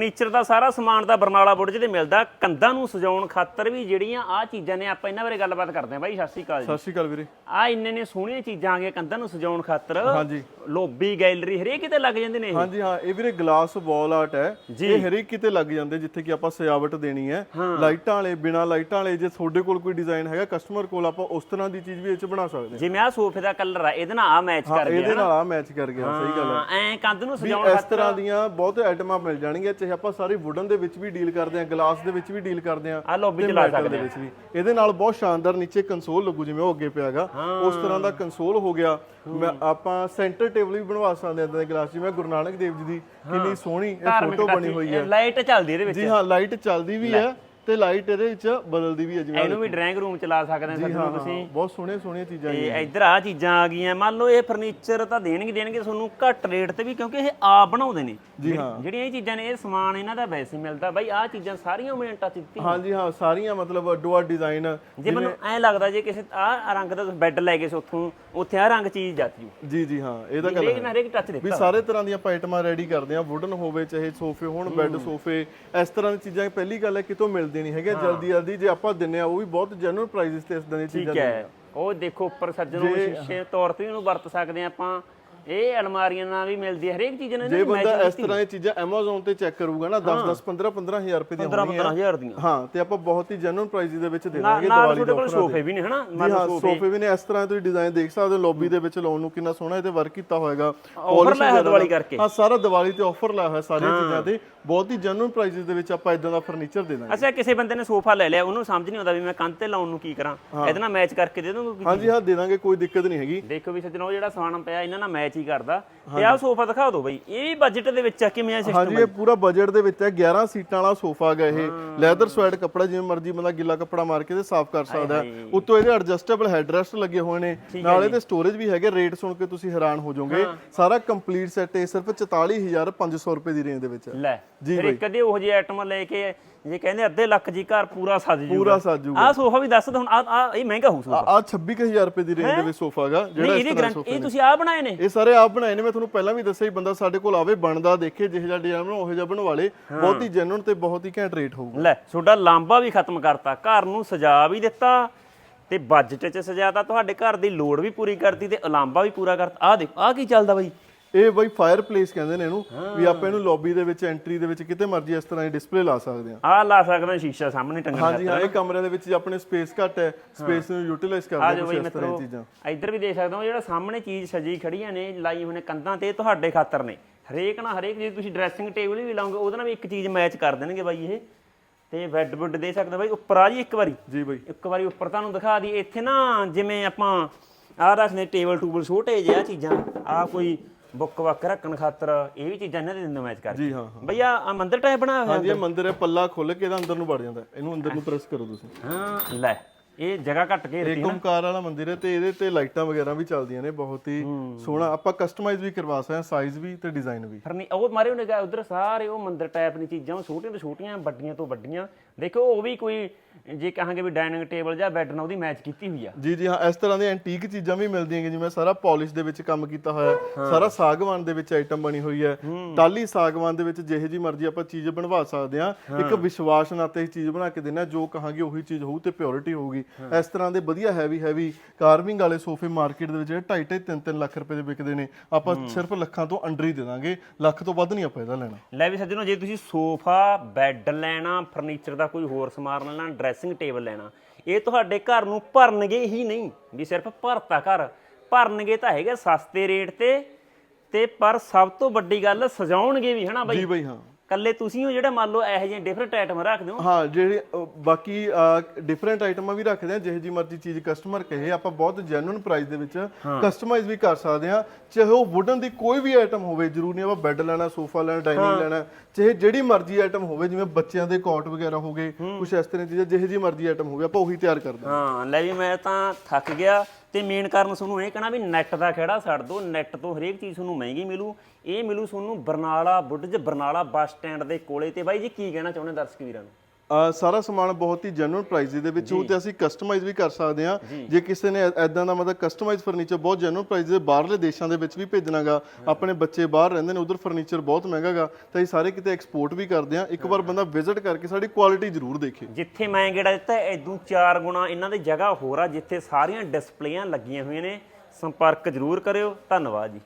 Furniture ਦਾ ਸਾਰਾ ਸਮਾਨ ਤਾਂ ਬਰਨਾਲਾ ਬੁਰਜ ਤੇ ਮਿਲਦਾ। ਕੰਧਾਂ ਨੂੰ ਸਜਾਉਣ ਖਾਤਰ ਵੀ ਜਿਹੜੀਆਂ ਆ ਚੀਜ਼ਾਂ ਨੇ ਆਪਾਂ ਇਹਨਾਂ ਬਾਰੇ ਗੱਲਬਾਤ ਕਰਦੇ ਹਾਂ ਬਾਈ। ਸਤਿ ਸ਼੍ਰੀ ਅਕਾਲ ਜੀ। ਸਤਿ ਸ਼੍ਰੀ ਅਕਾਲ ਵੀਰੇ। ਆ ਇੰਨੇ ਨੇ ਸੋਹਣੀਆਂ ਚੀਜ਼ਾਂ ਆ ਗਈਆਂ ਕੰਧਾਂ ਨੂੰ ਸਜਾਉਣ ਖਾਤਰ। ਹਾਂਜੀ। ਲੋਬੀ ਗੈਲਰੀ ਹਰੇਕ ਕਿਤੇ ਲੱਗ ਜਾਂਦੇ ਨੇ ਇਹ। ਹਾਂਜੀ ਹਾਂ ਇਹ ਵੀਰੇ ਗਲਾਸ ਵਾਲ ਆਰਟ ਹੈ। ਇਹ ਹਰੇਕ ਕਿਤੇ ਲੱਗ ਜਾਂਦੇ ਜਿੱਥੇ ਕਿ ਆਪਾਂ ਸਜਾਵਟ ਦੇਣੀ ਹੈ। ਲਾਈਟਾਂ ਵਾਲੇ ਬਿਨਾ ਲਾਈਟਾਂ ਵਾਲੇ ਜੇ ਤੁਹਾਡੇ ਕੋਲ ਕੋਈ ਡਿਜ਼ਾਈਨ ਹੈਗਾ ਕਸਟਮਰ ਕੋਲ ਆਪਾਂ ਉਸ ਤਰ੍ਹਾਂ ਦੀ ਚੀਜ਼ ਵੀ ਇਹ ਚ ਬਣਾ ਸਕਦੇ ਜਿਵੇਂ ਆ ਸੋਫੇ ਦਾ ਕਲਰ ਆ ਇਹਦੇ ਨਾਲ ਆ ਮੈਚ ਹਾਂ ਕਰ ਇਹਦੇ ਗਿਆ ਨਾਲ ਆ ਮੈਚ ਕਰ ਗਿਆ ਸਹੀ ਗੱਲ ਹੈ। ਐ ਕੰਧ ਨੂੰ ਸਜਾਉਣ ਇਸ ਖਾਤਰ ਤਰ੍ਹਾਂ ਦੀਆਂ ਬਹੁਤ ਆਈਟਮਾਂ ਮਿਲ ਜਾਣਗੀਆਂ ਚਾਹੇ ਆਪਾਂ ਸਾਰੇ ਵੁਡਨ ਦੇ ਵਿੱਚ ਵੀ ਡੀਲ ਕਰਦੇ ਹਾਂ ਗਲਾਸ ਦੇ ਵਿੱਚ ਵੀ ਡੀਲ ਕਰਦੇ ਹਾਂ ਆ ਲੌਬੀ ਚ ਲਾ ਸਕਦੇ ਵਿੱਚ ਵੀ। ਇਹਦੇ ਨਾਲ ਬਹੁਤ ਸ਼ਾਨਦਾਰ ਨੀਚੇ ਕੰਸੋਲ ਲੱਗੂ ਜਿਵੇਂ ਉਹ ਅੱਗੇ ਪਿਆਗਾ। ਉਸ ਤਰ੍ਹਾਂ ਦਾ ਕੰਸੋਲ ਹੋ ਗਿਆ। ਮੈਂ ਆਪਾਂ ਸੈਂਟਰ ਟੇਬਲ ਵੀ ਬਣਵਾ ਸਕਦੇ ਹਾਂ ਇਦਾਂ ਦੇ ਗਲਾਸ ਜਿਵੇਂ ਗੁਰੂ ਨਾਨਕ ਦੇਵ ਜੀ ਦੀ ਕਿੰਨੀ ਸੋਹਣੀ ਇਹ ਫੋਟੋ ਬਣੀ ਹੋਈ ਹੈ। ਲਾਈਟ ਚੱਲਦੀ ਇਹਦੇ ਵਿੱਚ। ਜੀ ਹਾਂ ਲਾਈਟ ਚੱਲਦੀ ਵੀ ਹੈ। ਤੇ ਲਾਈਟ ਇਹਦੇ ਵਿੱਚ ਬਦਲਦੀ ਵੀ ਹੈ ਜਿਵੇਂ ਇਹਨੂੰ ਵੀ ਡਰਾਇੰਗ ਰੂਮ ਚ ਲਾ ਸਕਦੇ ਜੀ ਸੱਜਣੋ ਹਾਂ ਤੁਸੀਂ। ਹਾਂ, ਬਹੁਤ ਸੋਹਣੀਆਂ ਸੋਹਣੀਆਂ ਚੀਜ਼ਾਂ ਤੇ ਇੱਧਰ ਆ ਚੀਜ਼ਾਂ ਆ ਗਈਆਂ। ਮੰਨ ਲਓ ਇਹ ਫਰਨੀਚਰ ਤਾਂ ਦੇਣਗੇ ਦੇਣਗੇ ਤੁਹਾਨੂੰ ਘੱਟ ਰੇਟ ਤੇ ਵੀ ਕਿਉਂਕਿ ਇਹ ਆਪ ਬਣਾਉਂਦੇ ਨੇ। ਹਾਂ। ਜਿਹੜੀਆਂ ਇਹ ਚੀਜ਼ਾਂ ਨੇ ਇਹ ਸਮਾਨ ਇਹਨਾਂ ਦਾ ਵੈਸੇ ਮਿਲਦਾ। ਬਾਈ ਆ ਚੀਜ਼ਾਂ ਸਾਰੀਆਂ ਮੈਂ ਟੱਚ ਦਿੱਤੀ ਹਾਂਜੀ ਹਾਂ ਸਾਰੀਆਂ ਮਤਲਬ ਅੱਡੋ ਅੱਡ ਡਿਜ਼ਾਈਨ ਜੇ ਮੈਨੂੰ ਐ ਲੱਗਦਾ ਜੇ ਕਿਸੇ ਆ ਰੰਗ ਦਾ ਬੈੱਡ ਲੈ ਗਏ ਸੀ ਉੱਥੋਂ ਆ ਰੰਗ ਚੀਜ਼ ਜਾਤੀ ਹੋ ਜੀ ਜੀ ਹਾਂ ਇਹ ਤਾਂ ਗੱਲ ਹਰੇਕ ਨਾਲ ਹਰੇਕ ਟੱਚ ਵੀ ਦਿੱਤਾ ਸਾਰੇ ਤਰ੍ਹਾਂ ਦੀਆਂ ਆਈਟਮਾਂ ਰੈਡੀ ਕਰਦੇ ਆ ਵੁਡਨ ਹੋਵੇ ਚਾਹੇ ਸੋਫੇ ਹੋਣ ਬੈੱਡ ਸੋਫੇ। ਇਸ ਤਰ੍ਹਾਂ ਦੀਆਂ ਚੀਜ਼ਾਂ ਪਹਿਲੀ ਗੱਲ ਹੈ ਕਿਤੋਂ ਮਿਲਦੀ ਨਹੀਂ ਹੈਗੇ ਜਲਦੀ ਜਲਦੀ ਜੇ ਆਪਾਂ ਦਿੰਨੇ ਆ ਉਹ ਵੀ ਬਹੁਤ ਜੈਨੂਇਨ ਪ੍ਰਾਈਸਿਸ ਤੇ ਇਸ ਤਰ੍ਹਾਂ ਦੀਆਂ ਚੀਜ਼ਾਂ ਠੀਕ ਹੈ। ਉਹ ਦੇਖੋ ਉੱਪਰ ਸੱਜਣੋਂ ਸ਼ੀਸ਼ੇ ਤੌਰ ਤੇ ਵੀ ਇਹਨੂੰ ਵਰਤ ਸਕਦੇ ਆ ਆਪਾਂ। ਇਹ ਅਲਮਾਰੀਆਂ ਨਾਲ ਵੀ ਮਿਲਦੀ ਹੈ ਹਰੇਕ ਚੀਜ਼ ਨਾਲ ਜੇ ਇਹਦੀ ਬੰਦਾ ਇਸ ਤਰ੍ਹਾਂ ਦੀਆਂ ਚੀਜ਼ਾਂ Amazon ਤੇ ਚੈੱਕ ਕਰੂਗਾ ਨਾ 10 10 15 15000 ਰੁਪਏ ਦੀਆਂ 15 ਹੋਣਗੀਆਂ। 15000 ਦੀਆਂ। ਹਾਂ ਤੇ ਆਪਾਂ ਬਹੁਤ ਹੀ ਜੈਨੂਇਨ ਪ੍ਰਾਈਸਿਸ ਦੇ ਵਿੱਚ ਦੇ ਦਾਂਗੇ ਦੀਵਾਲੀ ਦੇ ਕੋਲ ਆਫਰਾਂ ਸੋਫੇ ਵੀ ਨੇ ਹਨਾ ਹਾਂ ਸੋਫੇ। ਵੀ ਨੇ ਇਸ ਤਰ੍ਹਾਂ ਤੁਸੀਂ ਡਿਜ਼ਾਈਨ ਦੇਖ ਸਕਦੇ ਹੋ ਲੌਬੀ ਦੇ ਵਿੱਚ ਲਾਉਣ ਨੂੰ ਕਿੰਨਾ ਸੋਹਣਾ ਇਹ ਤੇ ਵਰਕ ਕੀਤਾ ਹੋਏਗਾ। Offer ਲਾਇਆ ਦੀਵਾਲੀ ਕਰਕੇ। ਹਾਂ ਸਾਰਾ ਦੀਵਾਲੀ ਤੇ ਆਫਰ ਲਾਇਆ ਹੋਇਆ ਸਾਰੀਆਂ ਚੀਜ਼ਾਂ ਤੇ। ਬਹੁਤ ਹੀ ਜੈਨੂਇਨ ਪ੍ਰਾਈਸਿਸ ਦੇ ਵਿੱਚ ਆਪਾਂ ਇਦਾਂ ਦਾ ਫਰਨੀਚਰ ਦੇ ਦਾਂਗੇ। ਅੱਛਾ ਕਿਸੇ ਬੰਦੇ ਨੇ ਸੋਫਾ ਲੈ ਲਿਆ ਉਹਨੂੰ ਸਮਝ ਨਹੀਂ ਆਉਂਦਾ ਵੀ ਮੈਂ ਕੰਧ ਤੇ ਲਾਉਣ ਨੂੰ ਕੀ ਕਰਾਂ। ਇਹਦੇ ਨਾਲ ਮੈਚ ਕਰਕੇ ਦੇ ਦੂੰਗਾ ਹਾਂਜੀ ਹਾਂ ਦੇ ਦਾਂਗੇ ਕੋਈ ਦਿੱਕਤ ਨਹੀਂ ਹੈਗੀ। ਦੇਖੋ ਵੀ ਸੱਜਣੋ ਉਹ ਜਿਹੜਾ ਸਮਾਨ ਪਿਆ ਇਹਨਾਂ ਨਾਲ ਮੈਚ ਹੀ ਕਰਦਾ। ਤੇ ਆਹ ਸੋਫਾ ਦਿਖਾ ਦਿਓ ਬਈ। ਇਹ ਵੀ ਬਜਟ ਦੇ ਵਿੱਚ ਆ ਕਿਵੇਂ ਆ ਸਿਸਟਮ ਹਾਂਜੀ ਇਹ ਪੂਰਾ ਬਜਟ ਦੇ ਵਿੱਚ ਹੈ 11 ਸੀਟਾਂ ਵਾਲਾ ਸੋਫਾ ਹੈਗਾ ਇਹ। ਲੈਦਰ ਸਵੈਟ ਕੱਪੜਾ ਜਿਵੇਂ ਮਰਜ਼ੀ ਬੰਦਾ ਗਿੱਲਾ ਕੱਪੜਾ ਮਾਰ ਕੇ ਤੇ ਸਾਫ਼ ਕਰ ਸਕਦਾ। ਹੈ ਉੱਤੋਂ ਇਹਦੇ ਐਡਜਸਟੇਬਲ ਹੈਡਰੈਸਟ ਲੱਗੇ ਹੋਏ ਨੇ। ਨਾਲ ਇਹਦੇ ਸਟੋਰੇਜ ਵੀ ਹੈਗੇ ਰੇਟ ਸੁਣ ਕੇ ਤੁਸੀਂ ਹੈਰਾਨ ਹੋ ਜਾਓਗੇ। ਸਾਰਾ ਕੰਪਲੀਟ ਸੈੱਟ ਇਹ ਸਿਰਫ 44500 ਰੁਪਏ ਦੀ ਰੇਂਜ ਦੇ ਵਿੱਚ ਹੈ ਲੈ ਫਿਰ ਕਦੇ ਉਹ ਜਿਹੇ ਆਈਟਮ ਲੈ ਕੇ ਜੇ ਕਹਿੰਦੇ ਅੱਧੇ ਲੱਖ ਜੀ ਘਰ ਪੂਰਾ ਸੱਜ ਜੂਗਾ। ਪੂਰਾ ਸਾਜੂਗਾ ਆਹ ਸੋਫਾ ਵੀ ਦੱਸ ਦੋ ਹੁਣ ਆ ਆ ਇਹ ਮਹਿੰਗਾ ਹੋਊ ਸੋਫਾ। ਆ 26000 ਰੁਪਏ ਦੀ ਰੇਂਜ ਦੇ ਵਿੱਚ ਸੋਫਾ ਹੈਗਾ ਜਿਹੜਾ ਇਸ ਤਰ੍ਹਾਂ ਗਰੰਟੀ ਇਹ ਤੁਸੀਂ ਆਹ ਬਣਾਏ ਨੇ। ਇਹ ਸਾਰੇ ਆਪ ਬਣਾਏ ਨੇ ਮੈਂ ਤੁਹਾਨੂੰ ਪਹਿਲਾਂ ਵੀ ਦੱਸਿਆ ਹੀ ਬੰਦਾ ਸਾਡੇ ਕੋਲ ਆਵੇ ਬਣਦਾ ਦੇਖੇ ਜਿਹੋ ਜਿਹਾ ਡਿਜ਼ਾਈਨ ਬਣਾਓ ਉਹੋ ਜਿਹਾ ਬਣਵਾ ਲੇ। ਬਹੁਤ ਹੀ ਜੈਨੂਨ ਤੇ ਬਹੁਤ ਹੀ ਘੈਂਟ ਰੇਟ ਹੋਊਗਾ। ਲੈ ਤੁਹਾਡਾ ਲਾਂਬਾ ਵੀ ਖਤਮ ਕਰਤਾ ਘਰ ਨੂੰ ਸਜਾ ਵੀ ਦਿੱਤਾ ਤੇ ਬਜਟ 'ਚ ਸਜਾਤਾ ਤੁਹਾਡੇ ਘਰ ਦੀ ਲੋੜ ਵੀ ਪੂਰੀ ਕਰਤੀ ਤੇ ਲਾਂਬਾ ਵੀ ਪੂਰਾ ਕਰਤਾ। ਆਹ ਦੇਖੋ ਆਹ ਕੀ ਚੱਲਦਾ ਬਈ? ਇਹ ਬਈ ਫਾਇਰ ਪਲੇਸ ਕਹਿੰਦੇ ਨੇ ਇਹਨੂੰ ਵੀ ਆਪਾਂ ਇਹਨੂੰ ਲੌਬੀ ਦੇ ਵਿੱਚ ਐਂਟਰੀ ਦੇ ਵਿੱਚ ਕਿਤੇ ਮਰਜ਼ੀ ਇਸ ਤਰ੍ਹਾਂ ਦੀ ਡਿਸਪਲੇ ਲਾ ਸਕਦੇ ਹਾਂ। ਆਹ ਲਾ ਸਕਦੇ ਸ਼ੀਸ਼ਾ ਸਾਹਮਣੇ ਟੰਗਣ ਹਾਂਜੀ ਹਾਂ ਇਹ ਕਮਰੇ ਦੇ ਵਿੱਚ ਜੇ ਆਪਣੇ ਸਪੇਸ ਘੱਟ ਹੈ ਸਪੇਸ ਨੂੰ ਯੂਟਿਲਾਈਜ਼ ਆ ਕਰਦੇ ਬਈ ਇਸ ਤਰ੍ਹਾਂ ਦੀਆਂ ਚੀਜ਼ਾਂ। ਇੱਧਰ ਵੀ ਦੇਖ ਸਕਦੇ ਹੋ ਜਿਹੜਾ ਸਾਹਮਣੇ ਚੀਜ਼ ਸਜੀ ਖੜੀਆਂ ਨੇ ਲਾਈ ਨੇ ਕੰਧਾਂ ਤੇ ਤੁਹਾਡੇ ਖਾਤਰ ਨੇ। ਹਰੇਕ ਨਾਲ ਹਰੇਕ ਜੇ ਤੁਸੀਂ ਡਰੈਸਿੰਗ ਟੇਬਲ ਵੀ ਲਾਓਗੇ ਉਹਦੇ ਨਾਲ ਵੀ ਇੱਕ ਚੀਜ਼ ਮੈਚ ਕਰ ਦੇਣਗੇ ਬਾਈ ਇਹ। ਤੇ ਬੈੱਡ ਬੁੱਡ ਦੇ ਸਕਦੇ ਹੋ ਬਾਈ ਉੱਪਰ ਆ ਜੀ ਇੱਕ ਵਾਰੀ। ਜੀ ਬਈ। ਇੱਕ ਵਾਰੀ ਉੱਪਰ ਤੁਹਾਨੂੰ ਦਿਖਾ ਦਈਏ ਇੱਥੇ ਨਾ ਜਿਵੇਂ ਆਪਾਂ ਆਹ ਰੱਖਦੇ ਟੇਬਲ ਟੂਬਲ ਛੋਟੇ ਜਿਹੇ ਆ ਚੀਜ਼ਾਂ ਆ ਕੋਈ ਬੁੱਕ ਵੱਕ ਰੱਖਣ ਖਾਤਰ ਇਹ ਵੀ ਚੀਜ਼ਾਂ ਇਹਨਾਂ ਦੇ ਦਿੰਦੇ ਮੈਚ ਕਰ ਜੀ ਹਾਂ ਹਾਂ। ਭਈਆ ਆ ਮੰਦਿਰ ਟਾਈਪ ਬਣਾਇਆ ਹੋਇਆ ਹਾਂਜੀ ਇਹ ਮੰਦਿਰ ਹੈ ਪੱਲਾ ਖੁੱਲ ਕੇ ਇਹਦਾ ਅੰਦਰ ਨੂੰ ਵੜ ਜਾਂਦਾ ਹੈ। ਇਹਨੂੰ ਅੰਦਰ ਨੂੰ ਪ੍ਰੈਸ ਕਰੋ ਤੁਸੀਂ। ਹਾਂ ਲੈ ਇਹ ਜਗ੍ਹਾ ਘੱਟ ਕੇ ਇਹ ਓਮਕਾਰ ਵਾਲਾ ਮੰਦਿਰ ਹੈ ਤੇ ਇਹਦੇ ਤੇ ਲਾਈਟਾਂ ਵਗੈਰਾ ਵੀ ਚੱਲਦੀਆਂ ਨੇ ਬਹੁਤ ਹੀ ਸੋਹਣਾ। ਆਪਾਂ ਕਸਟਮਾਈਜ਼ ਵੀ ਕਰਵਾ ਸਕਦੇ ਹਾਂ ਸਾਈਜ਼ ਵੀ ਤੇ ਡਿਜ਼ਾਈਨ ਵੀ। ਫਰਨੀ ਉਹ ਮਾਰੇ ਉਹਨੇ ਉਧਰ ਸਾਰੇ ਉਹ ਮੰਦਿਰ ਟਾਈਪ ਦੀਆਂ ਚੀਜ਼ਾਂ ਉਹ ਛੋਟੀਆਂ ਤੋਂ ਛੋਟੀਆਂ ਵੱਡੀਆਂ ਤੋਂ ਵੱਡੀਆਂ। ਦੇਖੋ ਉਹ ਵੀ ਕੋਈ ਜੇ ਕਹਾਂਗੇ ਵੀ ਡਾਈਨਿੰਗ ਟੇਬਲ ਜਾਂ ਬੈੱਡ ਨਾਲ ਉਹਦੀ ਮੈਚ ਕੀਤੀ ਹੋਈ ਆ। ਜੀ ਜੀ ਹਾਂ ਇਸ ਤਰ੍ਹਾਂ ਦੇ ਐਂਟੀਕ ਚੀਜ਼ਾਂ ਵੀ ਮਿਲਦੀਆਂ ਨੇ ਜਿਵੇਂ ਸਾਰਾ ਪਾਲਿਸ਼ ਦੇ ਵਿੱਚ ਕੰਮ ਕੀਤਾ ਹੋਇਆ ਹੈ ਸਾਰਾ ਸਾਗਵਾਨ ਦੇ ਵਿੱਚ ਆਈਟਮ ਬਣੀ ਹੋਈ ਹੈ। ਟਾਲੀ ਸਾਗਵਾਨ ਦੇ ਵਿੱਚ ਜਿਹੇ ਜੀ ਮਰਜ਼ੀ ਆਪਾਂ ਚੀਜ਼ ਬਣਵਾ ਸਕਦੇ ਹਾਂ ਇੱਕ ਵਿਸ਼ਵਾਸ ਨਾਲ ਤੇ ਇਹ ਚੀਜ਼ ਬਣਾ ਕੇ ਦੇਣਾ ਜੋ ਕਹਾਂਗੇ ਉਹੀ ਚੀਜ਼ ਹੋਊ ਤੇ ਪਿਓਰਿਟੀ ਹੋਊਗੀ। ਇਸ ਤਰ੍ਹਾਂ ਦੇ ਵਧੀਆ ਹੈਵੀ ਹੈਵੀ ਕਾਰਵਿੰਗ ਵਾਲੇ ਸੋਫੇ ਮਾਰਕੀਟ ਦੇ ਵਿੱਚ ਜਿਹੜੇ 2.5 3 3 ਲੱਖ ਰੁਪਏ ਦੇ ਵਿਕਦੇ ਨੇ ਆਪਾਂ ਸਿਰਫ ਲੱਖਾਂ ਤੋਂ ਅੰਡਰ ਹੀ ਦੇ ਦਾਂਗੇ ਲੱਖ ਤੋਂ ਵੱਧ ਨਹੀਂ ਆਪਾਂ ਇਹਦਾ ਲੈਣਾ। ਲੈ ਵੀ ਸੱਜਣੋ ਜੇ ਤੁਸੀਂ ਸੋਫਾ ਬੈੱਡ ਲੈਣਾ ਫਰਨੀਚਰ ਦਾ ਕੋਈ ਹੋਰ ਸਮਾਨ ਲੈਣਾ ਡਰੈਸਿੰਗ ਟੇਬਲ ਲੈਣਾ। ਇਹ ਤੁਹਾਡੇ ਘਰ ਨੂੰ ਭਰਨਗੇ ਹੀ ਨਹੀਂ, ਵੀ ਸਿਰਫ ਭਰਤਾ ਘਰ। ਭਰਨਗੇ ਤਾਂ ਹੈਗੇ ਸਸਤੇ ਰੇਟ ਤੇ ਤੇ ਪਰ ਸਭ ਤੋਂ ਵੱਡੀ ਗੱਲ ਸਜਾਉਣਗੇ ਵੀ, ਹਨਾ ਬਾਈ? ਜੀ ਬਈ, ਹਾਂ। ਕੱਲੇ ਤੁਸੀਂ ਹੋ ਜਿਹੜਾ ਮੰਨ ਲਓ ਇਹੋ ਜਿਹੇ ਡਿਫਰੈਂਟ ਆਈਟਮ ਰੱਖਦੇ ਹੋ? ਹਾਂ ਜਿਹੜੇ ਅ, ਬਾਕੀ ਡਿਫਰੈਂਟ ਆਈਟਮਾਂ ਵੀ ਰੱਖਦੇ ਆ ਜਿਹੇ ਜੀ ਮਰਜ਼ੀ ਚੀਜ਼ ਕਸਟਮਰ ਕਹੇ ਆਪਾਂ ਬਹੁਤ ਜੈਨੂਇਨ ਪ੍ਰਾਈਸ ਦੇ ਵਿੱਚ ਕਸਟਮਾਈਜ਼ ਵੀ ਕਰ ਸਕਦੇ ਆ ਚਾਹੇ ਉਹ ਵੁਡਨ ਦੀ ਕੋਈ ਵੀ ਆਈਟਮ ਹੋਵੇ ਜ਼ਰੂਰੀ ਨਹੀਂ ਆਪਾਂ ਬੈੱਡ ਲੈਣਾ ਸੋਫਾ ਲੈਣਾ ਡਾਈਨਿੰਗ ਲੈਣਾ ਚਾਹੇ ਜਿਹੜੀ ਮਰਜ਼ੀ ਆਈਟਮ ਹੋਵੇ ਜਿਵੇਂ ਬੱਚਿਆਂ ਦੇ ਕੋਟ ਵਗੈਰਾ ਹੋ ਗਏ ਕੁਝ ਇਸ ਤਰ੍ਹਾਂ ਦੀ ਚੀਜ਼ਾਂ ਜਿਹੇ ਜੀ ਮਰਜ਼ੀ ਆਈਟਮ ਹੋਵੇ ਆਪਾਂ ਉਹੀ ਤਿਆਰ ਕਰਦੇ ਹਾਂ। ਹਾਂ ਲੈ ਵੀ ਮੈਂ ਤਾਂ ਥੱਕ ਗਿਆ ਤੇ ਮੇਨ ਕਾਰਨ ਤੁਹਾਨੂੰ ਇਹ ਕਹਿਣਾ ਵੀ ਨੈਟ ਦਾ ਖੇੜਾ ਛੱਡ ਦਿਓ ਨੈਟ ਤੋਂ ਹਰੇਕ ਚੀਜ਼ ਤੁਹਾਨੂੰ ਮਹਿੰਗੀ ਮਿਲੂ। ਇਹ ਮਿਲੂ ਤੁਹਾਨੂੰ ਬਰਨਾਲਾ ਬੁੱਢਜ ਬਰਨਾਲਾ ਬੱਸ ਸਟੈਂਡ ਦੇ ਕੋਲੇ ਤੇ। ਬਾਈ ਜੀ, ਕੀ ਕਹਿਣਾ ਚਾਹੁੰਦੇ ਦਰਸ਼ਕ ਵੀਰਾਂ ਨੂੰ? ਸਾਰਾ ਸਮਾਨ ਬਹੁਤ ਹੀ ਜੈਨੂਇਨ ਪ੍ਰਾਈਸ ਦੇ ਵਿੱਚ ਉਹ ਤੇ ਅਸੀਂ ਕਸਟਮਾਈਜ਼ ਵੀ ਕਰ ਸਕਦੇ ਹਾਂ। ਜੇ। ਕਿਸੇ ਨੇ ਐਦਾਂ ਦਾ ਮਤਲਬ ਕਸਟਮਾਈਜ਼ ਫਰਨੀਚਰ ਬਹੁਤ ਜੈਨੂਇਨ ਪ੍ਰਾਈਸ ਦੇ ਬਾਹਰਲੇ ਦੇਸ਼ਾਂ ਦੇ ਵਿੱਚ ਵੀ ਭੇਜਣਾਗਾ ਆਪਣੇ ਬੱਚੇ ਬਾਹਰ ਰਹਿੰਦੇ ਨੇ ਉਧਰ ਫਰਨੀਚਰ ਬਹੁਤ ਮਹਿੰਗਾਗਾ ਤਾਂ ਇਹ ਸਾਰੇ ਕਿਤੇ ਐਕਸਪੋਰਟ ਵੀ ਕਰਦੇ ਹਾਂ। ਇੱਕ ਵਾਰ ਬੰਦਾ ਵਿਜ਼ਿਟ ਕਰਕੇ ਸਾਡੀ ਕੁਆਲਿਟੀ ਜ਼ਰੂਰ ਦੇਖੇ। ਜਿੱਥੇ ਮੈਂ ਗੇੜਾ ਦਿੱਤਾ ਇਦੋਂ ਚਾਰ ਗੁਣਾ ਇਹਨਾਂ ਦੀ ਜਗ੍ਹਾ ਹੋਰ ਆ ਜਿੱਥੇ ਸਾਰੀਆਂ ਡਿਸਪਲੇਆਂ ਲੱਗੀਆਂ ਹੋਈਆਂ ਨੇ। ਸੰਪਰਕ ਜ਼ਰੂਰ ਕਰਿਓ। ਧੰਨਵਾਦ ਜੀ।